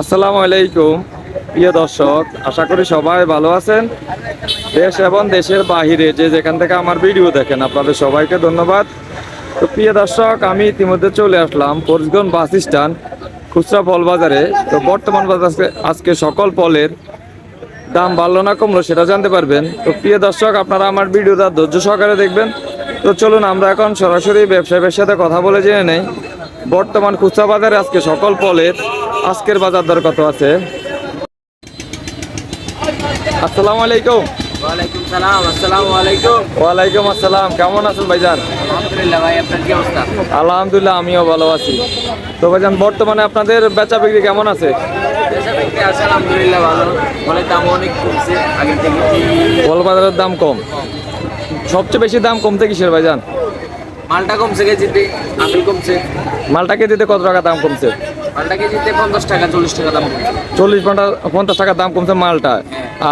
আসসালামু আলাইকুম, প্রিয় দর্শক, আশা করি সবাই ভালো আছেন। দেশ এবং দেশের বাহিরে যে যেখান থেকে আমার ভিডিও দেখেন, আপনাদের সবাইকে ধন্যবাদ। তো প্রিয় দর্শক, আমি ইতিমধ্যে চলে আসলাম ফরিদগঞ্জ বাস স্ট্যান্ড, খুচরা ফল বাজারে। তো বর্তমান বাজারে আজকে সকল ফলের দাম বাড়লো না, কমলো সেটা জানতে পারবেন। তো প্রিয় দর্শক, আপনারা আমার ভিডিওটা ধৈর্য সহকারে দেখবেন। তো চলুন, আমরা এখন সরাসরি ব্যবসায়ীদের সাথে কথা বলে জেনে নেই। বর্তমান খুচরা বাজারে আজকে সকল ফলের আজকের বাজার দর কত আছে? আসসালামু আলাইকুম। ওয়ালাইকুম সালাম আসসালামু কেমন আছেন ভাইজান? আলহামদুলিল্লাহ আমিও ভালো আছি। তো ভাইজান বর্তমানে আপনাদের বেচা বিক্রি কেমন আছে? ফল বাজারের দাম কম। সবচেয়ে বেশি দাম কমতে কিসের ভাইজান? মালটা কমছে কেজিতে আপেল কমছে। মালটা কেজিতে কত টাকা দাম কমছে? মালটা কেজিতে পঞ্চাশ টাকা চল্লিশ টাকা দাম চল্লিশ ঘণ্টা পঞ্চাশ টাকার দাম কমছে মালটা।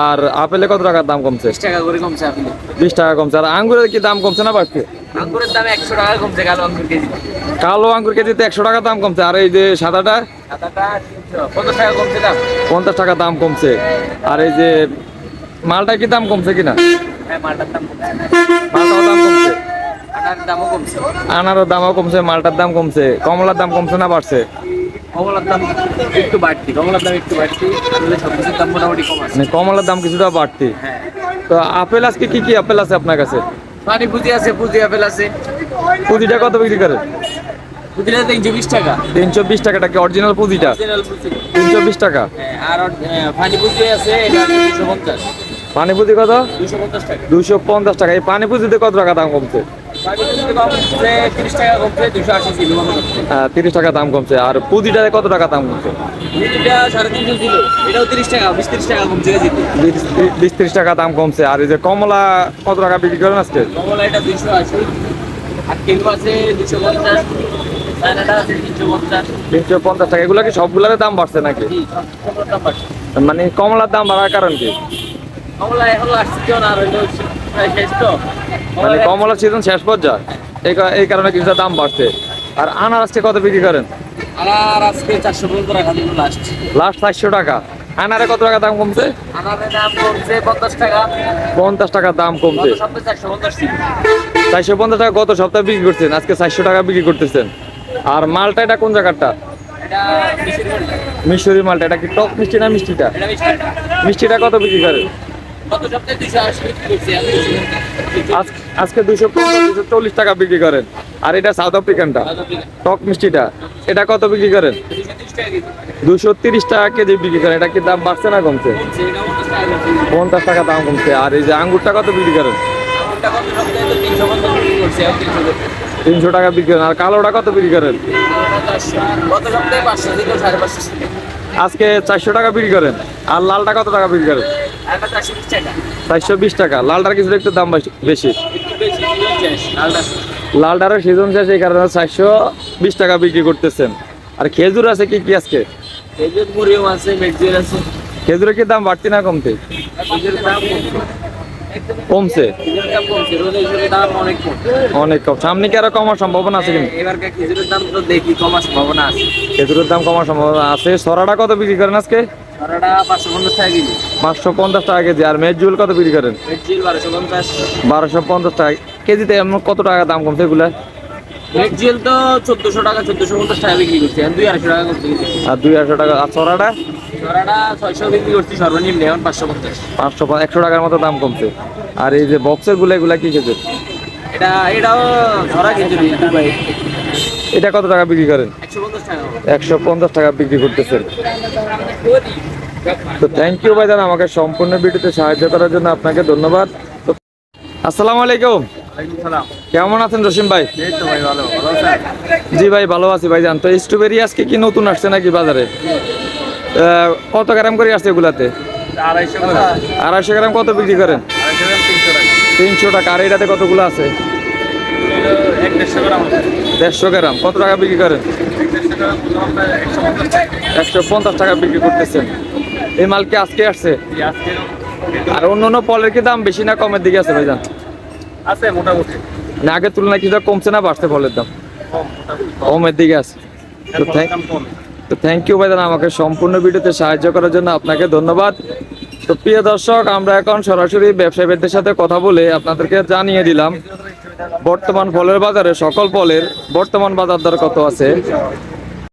আর আপেলে কত টাকার দাম কমছে? বিশ টাকা করে কমছে আপেল। বিশ টাকা কমছে। আর আঙ্গুরের কি দাম কমছে না বাড়ছে আঙ্গুরের দাম একশো টাকা কমছে কালো আঙ্গুর কেজি। কালো আঙ্গুর কেজিতে একশো টাকা দাম কমছে। আর এই যে সাদাটা? পঞ্চাশ টাকা কমছে দাম। পঞ্চাশ টাকা দাম কমছে। আর এই যে মালটা কি দাম কমছে কিনা? হ্যাঁ মালটার দাম কমছে। দাম কমছে? আনার দামও কমছে। আনারও দামও কমছে মালটার দাম কমছে। কমলার দাম কমছে না বাড়ছে? কমলার দাম একটু বাড়তি কমলার দাম একটু বাড়তি সব কিছুর দাম মোটামুটি কম আছে। মানে কমলার দাম কিছুটা বাড়তি। হ্যাঁ। তো আপেল আজকে কি কি আপেল আছে আপনার কাছে? পানি পুঁজি আছে পুঁজি আপেল আছে। পুঁজিটা কত বিক্রি করে? পুঁজিটা তিনশো বিশ টাকা। তিনশো বিশ টাকাটা কি অরিজিনাল পুঁজিটা? তিনশো বিশ টাকা। হ্যাঁ, আর পানি পুঁজি আছে দুশো পঞ্চাশ। পানি পুঁজি কত? দুশো পঞ্চাশ টাকা। দুশো পঞ্চাশ টাকা। এই পানি পুঁজিতে কত টাকা দাম কমছে? তিরিশ টাকা হ্যাঁ, তিরিশ টাকা দাম কমছে। আর পুঁজিটাতে কত টাকা দাম কমছে? পুঁজিটা বিশ তিরিশ টাকা দাম কমছে। আর এই যে কমলা কত টাকা বিক্রি করেন আজকে? তিনশো পঞ্চাশ। টাকা। এগুলো কি সবগুলোর দাম বাড়ছে নাকি? মানে কমলার দাম বাড়ার কারণ কি? কমলা এখন আসছে আর মানে কমলার সিজন শেষ পর্যায়ে। এই কারণে কিছুটা দাম বাড়ছে। আর আনার আজকে কত বিক্রি করেন? আর আজকে চারশো পর্যন্ত রাখা দিল লাস্ট লাস্ট চারশো টাকা। আনারে কত টাকা দাম কমছে? আনারের দাম কমছে পঞ্চাশ টাকা। পঞ্চাশ টাকা দাম কমছে। সপ্তাহে চারশো পঞ্চাশ ছিল। চারশো পঞ্চাশ টাকা গত সপ্তাহে বিক্রি করছেন আজকে চারশো টাকা বিক্রি করতেছেন। আর মালটা এটা কোন জায়গাটা। মিশরি মালটা। এটা কি টক মিষ্টি না মিষ্টিটা। মিষ্টিটা। কত বিক্রি করে আজকে দুশো চল্লিশ টাকা বিক্রি করেন। আর এটা সাউথ আফ্রিকানটা টক মিষ্টিটা। এটা কত বিক্রি করেন? দুশো তিরিশ টাকা কেজি। বিক্রি করেন। এটা কি দাম বাড়ছে না কমছে? পঞ্চাশ টাকা দাম কমছে। আর এই যে আঙ্গুরটা কত বিক্রি করেন? তিনশো টাকা বিক্রি করেন। আর কালোটা কত বিক্রি করেন। আজকে চারশো টাকা বিক্রি করেন। আর লালটা কত টাকা বিক্রি করেন? চারশো বিশ টাকা। লালটার কিছুটা একটু দাম বেশি- লালটারও সিজন শেষ এই কারণে চারশো বিশ টাকা বিক্রি করতেছেন। আর খেজুর আছে কি কি আজকে? খেজুর। খেজুরের কি দাম বাড়তি না কমতে? কমছে। অনেক কম। সামনে কি আরও কমার সম্ভাবনা আছে কিন্তু খেজুরের দাম কমার সম্ভাবনা আছে। খেজুরের দাম কমার সম্ভাবনা আছে। সরাটা কত বিক্রি করেন আজকে? পাঁচশো পঞ্চাশ টাকা কেজি। পাঁচশো পঞ্চাশ টাকা কেজি। আর কত বিক্রি করেন? বারোশো পঞ্চাশ। টাকা। কেজিতে এমন কত টাকা দাম কমছে এগুলা? মেঘজিল তো চোদ্দশো টাকা চোদ্দশো পঞ্চাশ টাকা বিক্রি করছি। দুই আড়াইশো টাকা করতে আর দুই আড়শো টাকা। আর সরাটা ছড়াটা ছয়শো বিক্রি করছি সর্বনিম্ন এখন পাঁচশো পঞ্চাশ। পাঁচশো একশো টাকার মতো দাম কমছে। আর এই যে বক্সেরগুলো এগুলা কি খেজুর এটা এটাও ধরা এটা কত টাকা বিক্রি করেন? একশো পঞ্চাশ একশো পঞ্চাশ টাকা বিক্রি করতেছেন। তো থ্যাংক ইউ ভাইজান আমাকে সম্পূর্ণ ভিডিওতে সাহায্য করার জন্য আপনাকে ধন্যবাদ। আসসালামু আলাইকুম। কেমন আছেন রসিম ভাই? জি ভাই ভালো আছি ভাই জান তো স্ট্রবেরি আজকে কি নতুন আসছে নাকি বাজারে? কত গ্রাম করে আসছে এগুলাতে? আড়াইশো গ্রাম। কত বিক্রি করেন? তিনশো টাকা। আর এটাতে কতগুলো আছে। দেড়শো গ্রাম। কত টাকা বিক্রি করেন? একশো পঞ্চাশ টাকা বিক্রি করতেছেন। এই মাল কি আজকে আসছে? আর অন্য অন্য ফলের কি দাম বেশি না কমের দিকে আছে ভাইজান? আছে মোটামুটি। না আগের তুলনায় কিছুটা কমছে না বাড়ছে ফলের দাম? কমের দিকে আছে। তো তো থ্যাংক ইউ ভাইজান আমাকে সম্পূর্ণ ভিডিওতে সাহায্য করার জন্য আপনাকে ধন্যবাদ। তো প্রিয় দর্শক আমরা এখন সরাসরি ব্যবসায়ীদের সাথে কথা বলে আপনাদেরকে জানিয়ে দিলাম বর্তমান ফলের বাজারে সকল ফলের বর্তমান বাজার দর কত আছে।